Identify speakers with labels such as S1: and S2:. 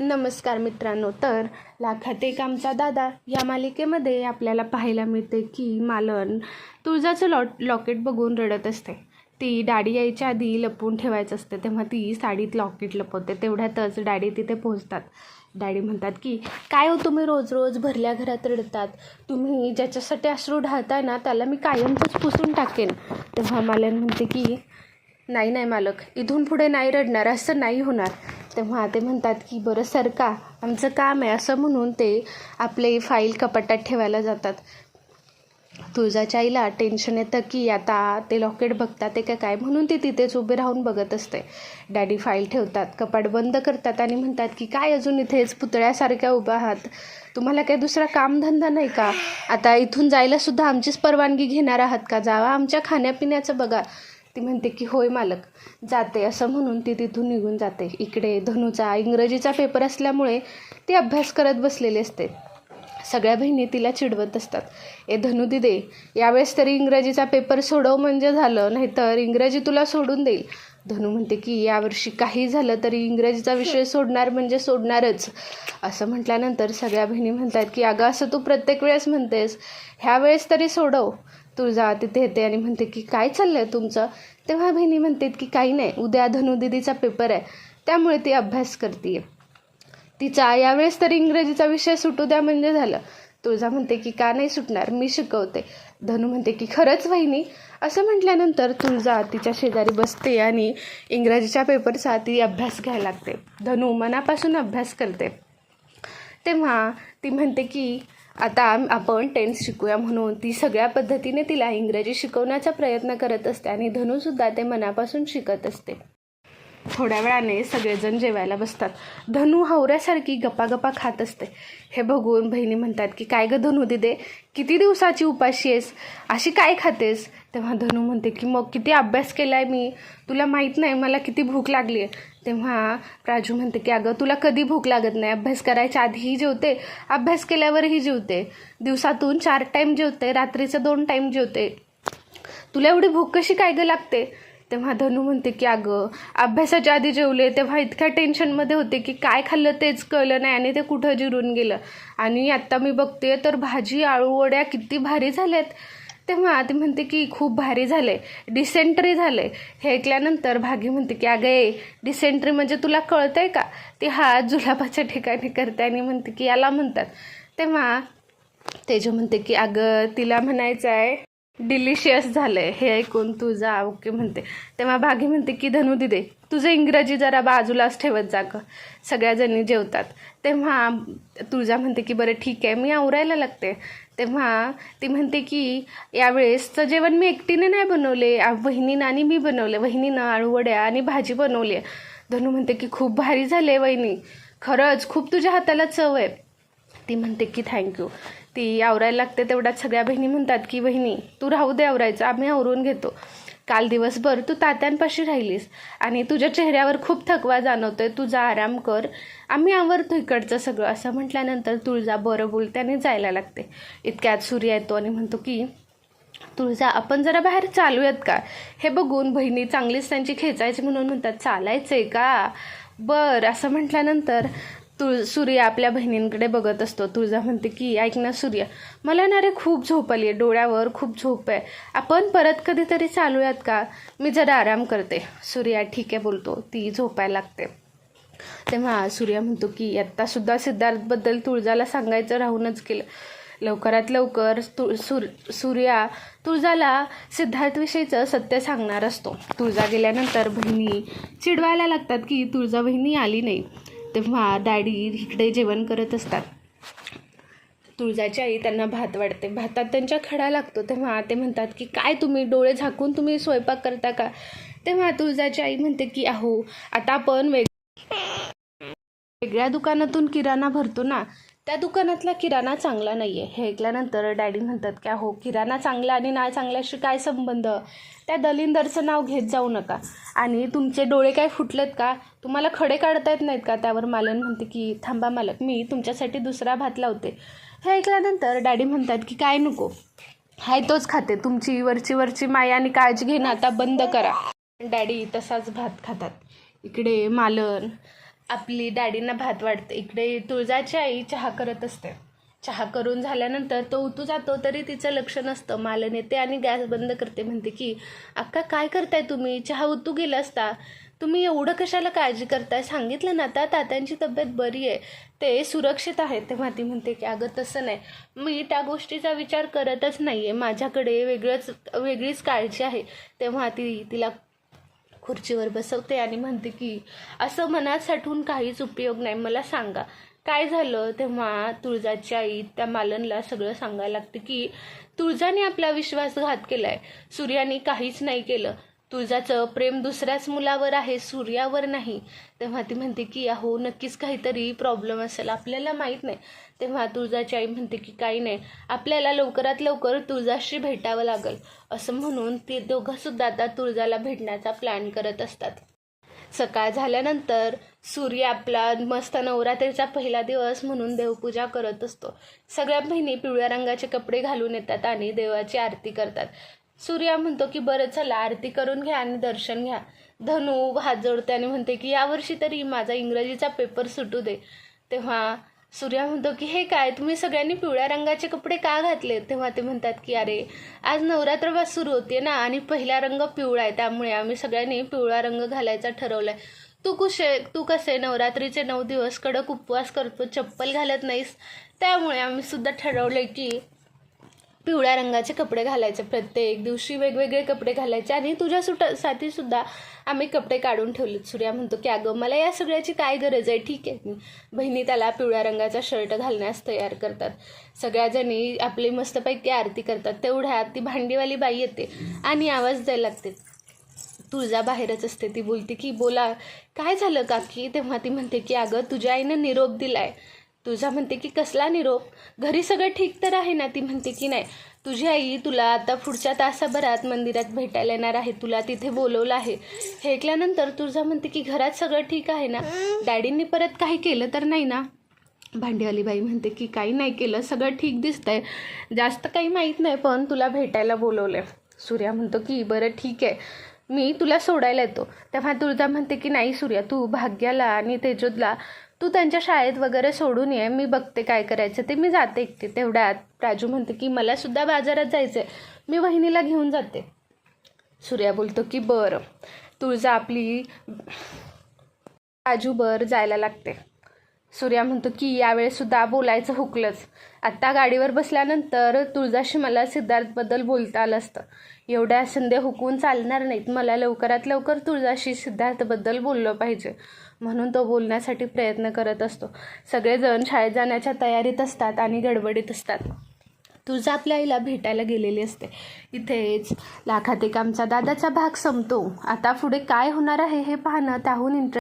S1: नमस्कार मित्रांनो तर लाखात एक आमचा दादा या मालिकेमध्ये आपल्याला पाहायला मिळते की मालन तुळजाचं लॉ लॉकेट बघून रडत असते. ती डाडी यायच्या आधी लपवून ठेवायचं असते तेव्हा ती साडीत लॉकेट लपवते. तेवढ्यातच डॅडी तिथे पोहोचतात. डॅडी म्हणतात की काय हो तुम्ही रोज रोज भरल्या घरात रडतात? तुम्ही ज्याच्यासाठी अश्रू ढाळताय ना त्याला मी कायमचंच पुसून टाकेन. तेव्हा मालन म्हणते की नाही नाही मालक इथून पुढे नाही रडणार असं नाही होणार. तेव्हा ते म्हणतात की बरं सरका आमचं काम आहे असं म्हणून ते आपले फाईल कपाटात ठेवायला जातात. तुळजाच्या आईला टेन्शन येतं की आता ते लॉकेट बघतात ते काय काय? म्हणून ती तिथेच उभे राहून बघत असते. डॅडी फाईल ठेवतात कपाट बंद करतात आणि म्हणतात की काय अजून इथेच पुतळ्यासारख्या उभा आहात? तुम्हाला काही दुसरा कामधंदा नाही का? आता इथून जायला सुद्धा आमचीच परवानगी घेणार आहात का? जावा आमच्या खाण्यापिण्याचं बघा. ती म्हणते की होय मालक जाते असं म्हणून ती तिथून निघून जाते. इकडे धनुचा इंग्रजीचा पेपर असल्यामुळे ती अभ्यास करत बसलेली असते. सगळ्या बहिणी तिला चिडवत असतात. ए धनु दिदे यावेळेस तरी इंग्रजीचा पेपर सोडव म्हणजे झालं नाहीतर इंग्रजी तुला सोडून देईल. धनु म्हणते की यावर्षी काही झालं तरी इंग्रजीचा विषय सोडणार म्हणजे सोडणारच. असं म्हटल्यानंतर सगळ्या बहिणी म्हणतात की अगं असं तू प्रत्येक वेळेस म्हणतेस. ह्या वेळेस तरी सोडव. तुळजा तिथे येते आणि म्हणते की काय चाललं आहे तुमचं? तेव्हा बहिणी म्हणतात की काही नाही उद्या धनुदिदीचा पेपर आहे. त्यामुळे ती अभ्यास करते तिचा यावेळेस तरी इंग्रजीचा विषय सुटू द्या म्हणजे झालं. तुळजा म्हणते की का नाही सुटणार मी शिकवते. धनु म्हणते की खरंच वहिनी असं म्हटल्यानंतर तुळजा तिच्या शेजारी बसते आणि इंग्रजीच्या पेपरचा ती अभ्यास घ्यायला लागते. धनु मनापासून अभ्यास करते. तेव्हा ती म्हणते की आता आपण टेन्स शिकूया म्हणून. ती सगळ्या पद्धतीने तिला इंग्रजी शिकवण्याचा प्रयत्न करत असते आणि धनुसुद्धा ते मनापासून शिकत असते. थोड्या वेळाने सगळेजण जेवायला बसतात. धनु हावऱ्यासारखी गप्पा गप्पा खात असते. हे बघून बहिणी म्हणतात की काय गं धनु दिदे किती दिवसाची उपाशी आहेस? अशी काय खातेस? तेव्हा धनु म्हणते की मग किती अभ्यास केला आहे मी? तुला माहीत नाही मला किती भूक लागली आहे तेव्हा प्राजू म्हणते की अगं तुला कधी भूक लागत नाही? अभ्यास करायच्या आधीही जेवते अभ्यास केल्यावरही जेवते. दिवसातून चार टाईम जेवते रात्रीचं दोन टाईम जेवते. तुला एवढी भूक कशी काय गं लागते? तेव्हा धनु म्हणते की अगं अभ्यासाच्या आधी जेवले तेव्हा इतक्या टेन्शनमध्ये होते की काय खाल्लं तेच कळलं नाही आणि ते कुठं जिरून गेलं. आणि आत्ता मी बघते तर भाजी आळू वड्या किती भारी झाल्यात. तेव्हा ती म्हणते की खूप भारी झाले डिसेंट्री झाले हे ऐकल्यानंतर भागी म्हणते की अगं ए डिसेंट्री म्हणजे तुला कळतंय का? ती हात जुलाबाच्या ठिकाणी करते आणि म्हणते की याला म्हणतात. तेव्हा तेजू म्हणते की अगं तिला म्हणायचं आहे डिलिशियस झालंय हे ऐकून तुझा ओके म्हणते. तेव्हा भागी म्हणते की धनु दिदे तुझं इंग्रजी जरा बाजूलाच ठेवत जा गं. सगळ्याजणी जेवतात. तेव्हा तुझा म्हणते की बरं ठीक आहे मी आवरायला लागते. तेव्हा ती म्हणते की यावेळेसचं जेवण मी एकटीने नाही बनवले वहिनीनं आणि मी बनवले. वहिनीनं आळूवड्या आणि भाजी बनवली आहे. धनु म्हणते की खूप भारी झाले वहिनी. खरंच खूप तुझ्या हाताला चव आहे. ती म्हणते की थँक्यू. ती आवरायला लागते तेवढ्यात सगळ्या बहिणी म्हणतात की बहिणी तू राहू दे आवरायचं आम्ही आवरून घेतो. काल दिवसभर तू तात्यांपाशी राहिलीस आणि तुझ्या चेहऱ्यावर खूप थकवा जाणवतोय तुझा आराम कर. आम्ही आवरतो इकडचं सगळं. असं म्हटल्यानंतर तुळजा बरं बोलते आणि जायला लागते. इतक्यात सूर्य येतो आणि म्हणतो की तुळजा आपण जरा बाहेर चालूयात का? हे बघून बहिणी चांगलीच त्यांची खेचायची म्हणून म्हणतात चालायचं आहे का? बरं असं म्हटल्यानंतर तुळ सूर्य आपल्या बहिणींकडे बघत असतो. तुळजा म्हणते की ऐक ना सूर्य मला ना रे खूप झोप आली आहे. डोळ्यावर खूप झोप आहे. आपण परत कधीतरी चालूयात का? मी जरा आराम करते. सूर्या ठीक आहे बोलतो. ती झोपायला लागते. तेव्हा सूर्या म्हणतो की आत्तासुद्धा सिद्धार्थबद्दल तुळजाला सांगायचं राहूनच केलं लवकरात लवकर तु सूर सूर्या तुळजाला सिद्धार्थविषयीचं सत्य सांगणार असतो. तुळजा गेल्यानंतर बहिणी चिडवायला लागतात की तुळजा बहिणी आली नाही. तेव्हा डॅडी इकडे जेवण करत असतात. तुळजाची आई त्यांना भात वाढते. भातात त्यांच्या खडा लागतो. तेव्हा ते म्हणतात की काय तुम्ही डोळे झाकून तुम्ही स्वयंपाक करता का? तेव्हा तुळजाची आई म्हणते की अहो आता आपण वेग वेगळ्या दुकानातून किराणा भरतो ना त्या दुकानातला किराणा चांगला नाही आहे हे ऐकल्यानंतर डॅडी म्हणतात की हो किराणा चांगला आणि ना चांगल्याशी काय संबंध? त्या दलिंदरचं नाव घेत जाऊ नका. आणि तुमचे डोळे काय फुटलेत का? तुम्हाला खडे काढता येत नाहीत का? त्यावर मालन म्हणते की थांबा मालक मी तुमच्यासाठी दुसरा भात लावते. हे ऐकल्यानंतर डॅडी म्हणतात की काय नको. हाय तोच खाते. तुमची वरची वरची माया आणि काळजी घेणं आता बंद करा. डॅडी तसाच भात खातात. इकडे मालन आपली डॅडींना भात वाढते. इकडे तुळजाची आई चहा करत असते. चहा करून झाल्यानंतर तो उतू जातो तरी तिचं लक्ष नसतं. मालन येते आणि गॅस बंद करते म्हणते की अक्का काय करताय तुम्ही? चहा उतू गेला असता. तुम्ही एवढं कशाला काळजी करताय? सांगितलं ना आता तात्यांची तब्येत बरी आहे. ते सुरक्षित आहे तेव्हा ती म्हणते की अगं तसं नाही. मी त्या गोष्टीचा विचार करतच नाही आहे माझ्याकडे वेगळंच वेगळीच काळजी आहे. तेव्हा ती तिला खुर्चीवर बसवते आणि म्हणते की असं मनात साठवून काहीच उपयोग नाही. मला सांगा. काय झालं? तेव्हा तुळजाची आई त्या मालनला सगळं सांगायला लागते की तुळजाने आपला विश्वासघात केलाय. सूर्याने काहीच नाही केलं. तुळजाचं प्रेम दुसऱ्याच मुलावर आहे सूर्यावर नाही. तेव्हा ती म्हणते की अहो नक्कीच काहीतरी प्रॉब्लेम असेल आपल्याला माहीत नाही. तेव्हा तुळजाची आई म्हणते की काही नाही आपल्याला लवकरात लवकर तुळजाशी भेटावं लागेल. असं म्हणून ते दोघंसुद्धा आता तुळजाला भेटण्याचा प्लॅन करत असतात. सकाळ झाल्यानंतर सूर्य आपला मस्त नवरात्रीचा पहिला दिवस म्हणून देवपूजा करत असतो. सगळ्या बहिणी पिवळ्या रंगाचे कपडे घालून येतात आणि देवाची आरती करतात. सूर्या म्हणतो की बरं चला आरती करून घ्या आणि दर्शन घ्या. धनू हात जोडते आणि म्हणते की यावर्षी तरी माझा इंग्रजीचा पेपर सुटू दे. तेव्हा सूर्या म्हणतो की हे काय तुम्ही सगळ्यांनी पिवळ्या रंगाचे कपडे का घातले तेव्हा ते म्हणतात की अरे आज नवरात्रवास सुरू होते ना आणि पहिला रंग पिवळा आहे त्यामुळे आम्ही सगळ्यांनी पिवळा रंग घालायचा ठरवलाय. तू कुशे तू कसे नवरात्रीचे नऊ दिवस कडक उपवास करतो चप्पल घालत नाहीस? त्यामुळे आम्ही सुद्धा ठरवलंय की पिवळ्या रंगाचे कपडे घालायचे. प्रत्येक दिवशी वेगवेगळे कपडे घालायचे आणि तुझ्या सुटासाठी सुद्धा आम्ही कपडे काढून ठेवलेत. सूर्या म्हणतो की अगं मला या सगळ्याची काय गरज आहे? ठीक आहे. बहिणी त्याला पिवळ्या रंगाचा शर्ट घालण्यास तयार करतात. सगळ्याजणी आपली मस्तपैकी आरती करतात. तेवढ्यात ती भांडीवाली बाई येते आणि आवाज द्यायला लागते. तुळजा बाहेरच असते ती बोलते की बोला काय झालं काकी? तेव्हा ती म्हणते की अगं तुझ्या आईनं निरोप दिलाय. तुझा म्हणते की कसला निरोप? घरी सगळं ठीक तर आहे ना? ती म्हणते की नाही तुझी आई तुला आता पुढच्या तासाभरात मंदिरात भेटायला येणार आहे. तुला तिथे बोलवलं आहे. हे ऐकल्यानंतर तुझा म्हणते की घरात सगळं ठीक आहे ना? डॅडींनी परत काही केलं तर नाही ना? भांडेवालीबाई म्हणते की काही नाही केलं सगळं ठीक दिसतंय. जास्त काही माहीत नाही पण तुला भेटायला बोलवलं सूर्या म्हणतो की बरं ठीक आहे. मी तुला सोडायला येतो. तेव्हा तुळजा म्हणते की नाही सूर्या तू भाग्याला आणि तेजोदला तू त्यांच्या शाळेत वगैरे सोडून ये मी बघते काय करायचं. ते मी जाते एकटी. तेवढ्यात राजू म्हणते की मला सुद्धा बाजारात जायचं आहे मी वहिनीला घेऊन जाते. सूर्या बोलतो की बरं. तुळजा आपली राजू बर जायला लागते. सूर्या म्हणतो की यावेळेसुद्धा बोलायचं हुकलंच. आत्ता गाडीवर बसल्यानंतर तुळजाशी मला सिद्धार्थबद्दल बोलता आलं असतं. एवढ्या संधी हुकवून चालणार नाहीत. मला लवकरात लवकर तुळजाशी सिद्धार्थबद्दल बोललं पाहिजे. म्हणून तो बोलण्यासाठी प्रयत्न करत असतो. सगळेजण शाळेत जाण्याच्या तयारीत असतात आणि गडबडीत असतात. तुळजा आपल्या आईला भेटायला गेलेली असते. इथेच लाखात एक आमचा दादाचा भाग संपतो. आता पुढे काय होणार आहे हे पाहणं त्याहून इंटरेस्ट